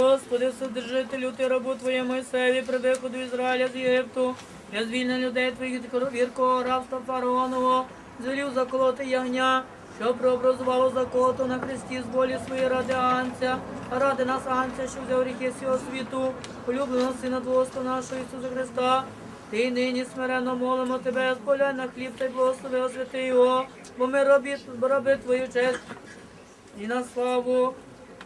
Господи, Вседержителю, ти рабу Твоє Мойсеєві при виходу Ізраїля з Єгипту, для звільнення людей Твоїх віркого рабства фараонового, звелів заколоти ягня, що прообразувало заколоту на хресті з волі своєї ради Анця, а ради нас Анця, що взяв гріхи всього світу, улюбленого Сина Твого нашого Ісуса Христа, ти нині смиренно молимо тебе, поглянь на хліб та й благослови освяти його, бо ми робі, роби твою честь і на славу,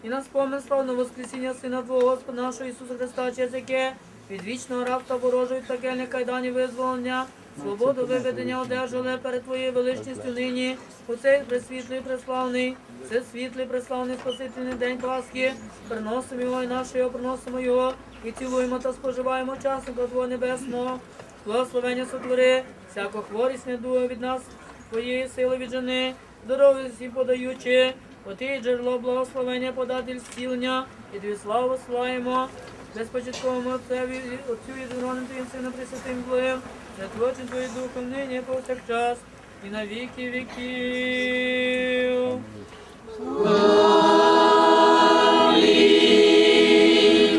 і на спомин славного Воскресіння Сина Твого Господа нашого Ісуса Христа, через яке від вічного рабства ворожої такельних кайданів визволення, свободу виведення одержали перед Твоєю величністю нині, у цей пресвітлий, преславний, всесвітлий, преславний Спасительний день Пасхи, приносимо його і наше його, приносимо його, і цілуємо та споживаємо часника Твого Небесного, благословення сотвори, всяко хворість не дує від нас, Твоєї сили віджени, здоров'я всім подаючи, Оти джерело благословення, податель зцілення, і тобі славу славимо, безпочатковому Отцеві, Отцю і Згроним Твоїм Сином Пресвятим Твоїм, Святвочим Твоїм Духом нині повсякчас, і на віки віків.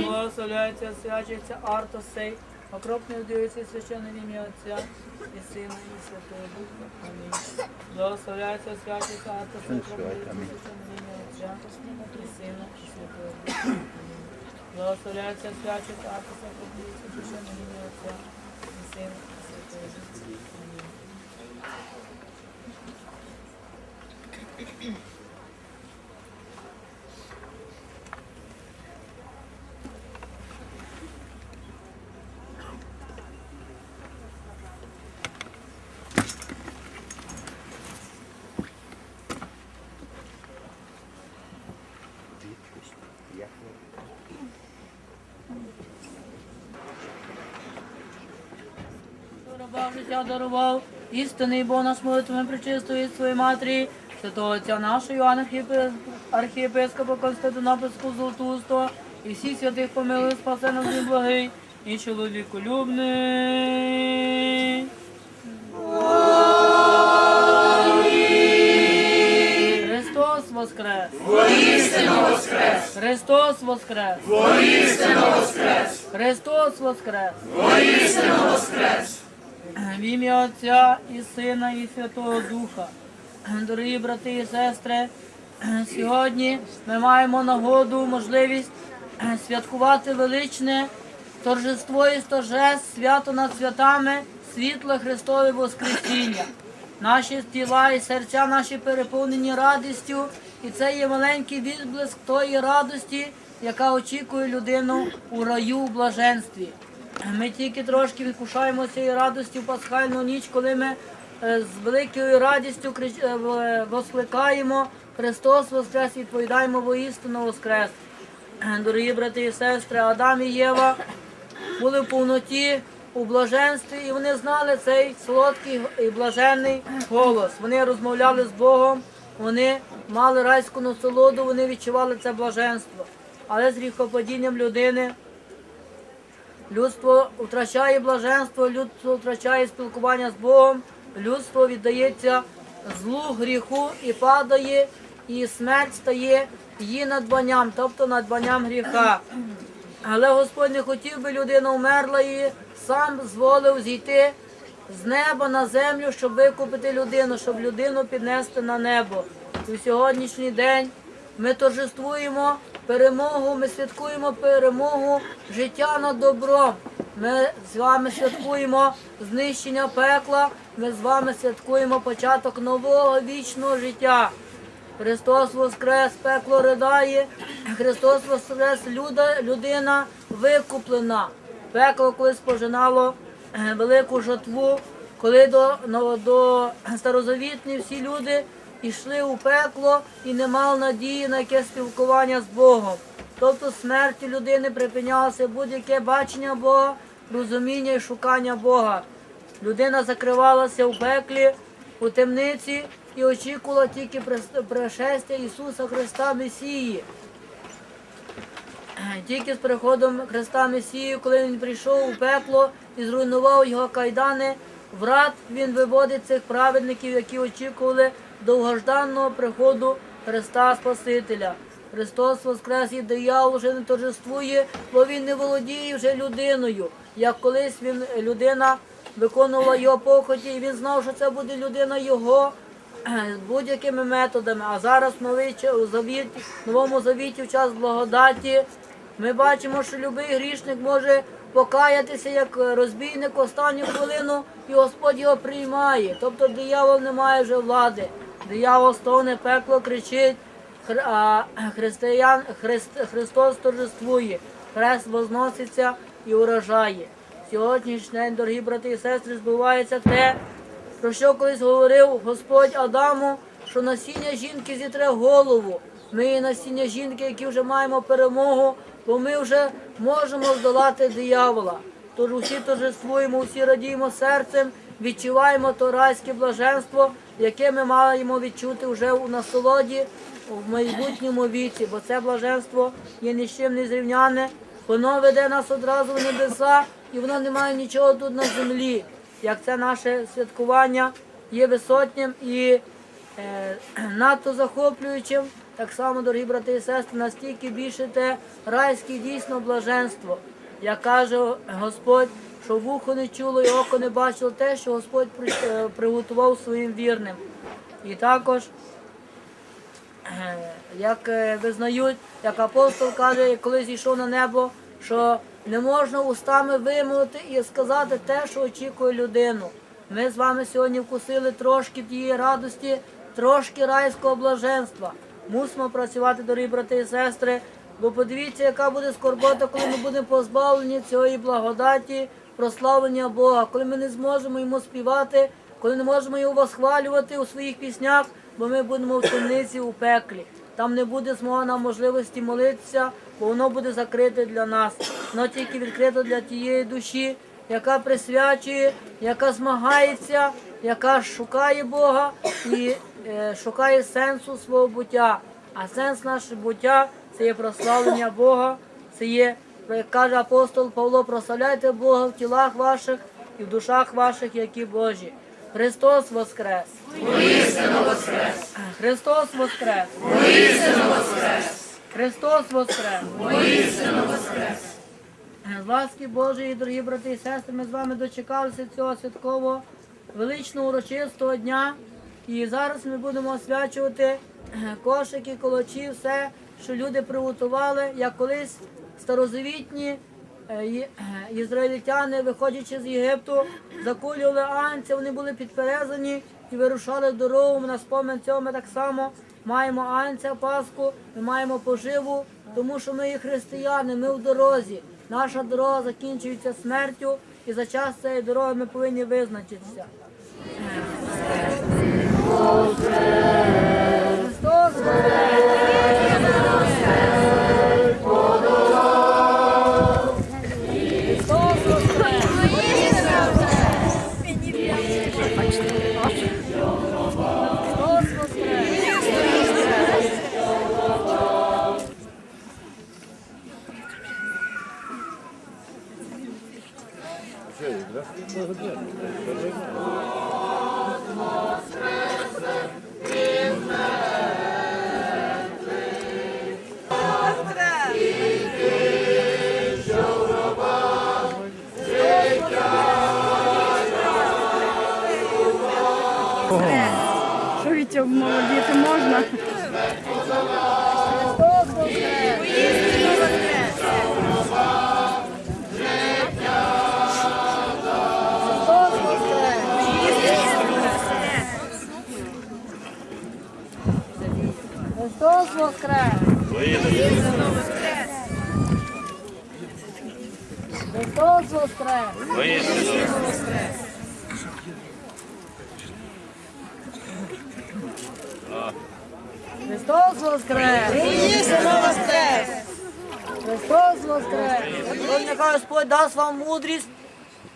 Благословляється, свячиться Артосей, окропне вдивиться священне ім'я Отця і Сина, і Святого Духа. Амінь. Благословляється, свячиться Артосей, окропне вдивиться священне ім'я Отця і Сина, і Святого Духа. Амінь. Благословляється, свячиться Артосей, окропне священне ім'я Отця і Сина, і Святого Духа. Амінь. Життя дарував, істинний Бог наш молитвами причистої своєї матері, святого отця нашого Іоанна архієпископа Константинопольського Золотустого, і всіх святих помилуй, спасе нас і благий, і чоловіколюбний. Христос воскрес! Воістину воскрес! Христос воскрес! Воістину воскрес! Христос воскрес! Воістину воскрес! В ім'я Отця і Сина, і Святого Духа. Дорогі брати і сестри, сьогодні ми маємо нагоду, можливість святкувати величне торжество і стожест, свято над святами, світле Христове Воскресіння. Наші тіла і серця наші переповнені радістю, і це є маленький відблиск тої радості, яка очікує людину у раю в блаженстві. Ми тільки трошки відкушаємо цієї радості в пасхальну ніч, коли ми е, з великою радістю е, е, воскликаємо Христос Воскрес і відповідаємо воістину Воскрес. Дорогі брати і сестри, Адам і Єва були в повноті, у блаженстві, і вони знали цей солодкий і блаженний голос. Вони розмовляли з Богом, вони мали райську насолоду, вони відчували це блаженство. Але з гріхопадінням людини Людство втрачає блаженство, людство втрачає спілкування з Богом, людство віддається злу, гріху і падає, і смерть стає її надбанням, тобто надбанням гріха. Але Господь не хотів би людина вмерла і сам зволив зійти з неба на землю, щоб викупити людину, щоб людину піднести на небо. І в сьогоднішній день ми торжествуємо перемогу, ми святкуємо перемогу життя над добром. Ми з вами святкуємо знищення пекла, ми з вами святкуємо початок нового вічного життя. Христос Воскрес, пекло ридає, Христос Воскрес, людина викуплена. Пекло колись пожинало е, велику жатву, коли до, ну, до старозавітні всі люди йшли у пекло і не мали надії на яке спілкування з Богом. Тобто смерті людини припинялося будь-яке бачення Бога, розуміння і шукання Бога. Людина закривалася у пеклі, у темниці і очікувала тільки пришестя Ісуса Христа Месії. Тільки з приходом Христа Месії, коли він прийшов у пекло і зруйнував його кайдани, врат він виводить цих праведників, які очікували довгожданного приходу Христа Спасителя. Христос Воскрес і диявол вже не торжествує, бо він не володіє вже людиною. Як колись він людина виконувала його похоті, і він знав, що це буде людина його будь-якими методами. А зараз новий ча- завіт, новому завіті в час благодаті. Ми бачимо, що будь-який грішник може покаятися як розбійник останню хвилину, і Господь його приймає. Тобто диявол не має вже влади. Диявол стогне пекло, кричить, християн, Христ, Христос торжествує, хрест возноситься і уражає. Сьогоднішній день, дорогі брати і сестри, збувається те, про що колись говорив Господь Адаму, що насіння жінки зітре голову. Ми є насіння жінки, які вже маємо перемогу, бо ми вже можемо здолати диявола. Тож усі торжествуємо, усі радіємо серцем, відчуваємо то райське блаженство, яке ми маємо відчути вже у насолоді в майбутньому віці, бо це блаженство є ні з чим не зрівняне. Воно веде нас одразу в небеса, і воно не має нічого тут на землі. Як це наше святкування є висотнім і е, надто захоплюючим, так само, дорогі брати і сестри, настільки більше те райське дійсно блаженство. Як каже Господь, що вухо не чуло і око не бачило те, що Господь е, приготував своїм вірним. І також Е, як е, визнають, як апостол каже, коли зійшов на небо, що не можна устами вимовити і сказати те, що очікує людину. Ми з вами сьогодні вкусили трошки тієї радості, трошки райського блаженства. Мусимо працювати, дорогі брати і сестри, бо подивіться, яка буде скорбота, коли ми будемо позбавлені цієї благодаті, прославлення Бога, коли ми не зможемо йому співати, коли не можемо його восхвалювати у своїх піснях, бо ми будемо в темниці у пеклі. Там не буде змога нам можливості молитися, бо воно буде закрите для нас. Воно тільки відкрито для тієї душі, яка присвячує, яка змагається, яка шукає Бога і е, шукає сенсу свого буття. А сенс нашого буття це є прославлення Бога, це є, як каже апостол Павло, прославляйте Бога в тілах ваших і в душах ваших, які Божі. Христос Воскрес! воскрес! Христос Воскрес! воскрес! Христос Воскрес! Воістину воскрес! З ласки Божої, дорогі брати і сестри, ми з вами дочекалися цього святкового величного урочистого дня. І зараз ми будемо освячувати е, кошики, колочі, все, що люди приготували, як колись старозавітні е, е, ізраїльтяни, виходячи з Єгипту, закулювали анця, вони були підперезані і вирушали дорогу. На спомин цього ми так само маємо анця Пасху, ми маємо поживу, тому що ми є християни, ми в дорозі. Наша дорога закінчується смертю, і за час цієї дороги ми повинні визначитися. Що Вітя молодіти можна? Христос Воскрес! Христос Воскрес! Христос Воскрес! Тож нехай Господь дасть вам мудрість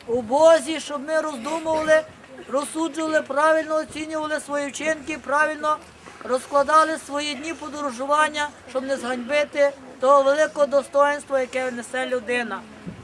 у Бозі, щоб ми роздумували, розсуджували, правильно оцінювали свої вчинки, правильно розкладали свої дні подорожування, щоб не зганьбити того великого достоинства, яке несе людина.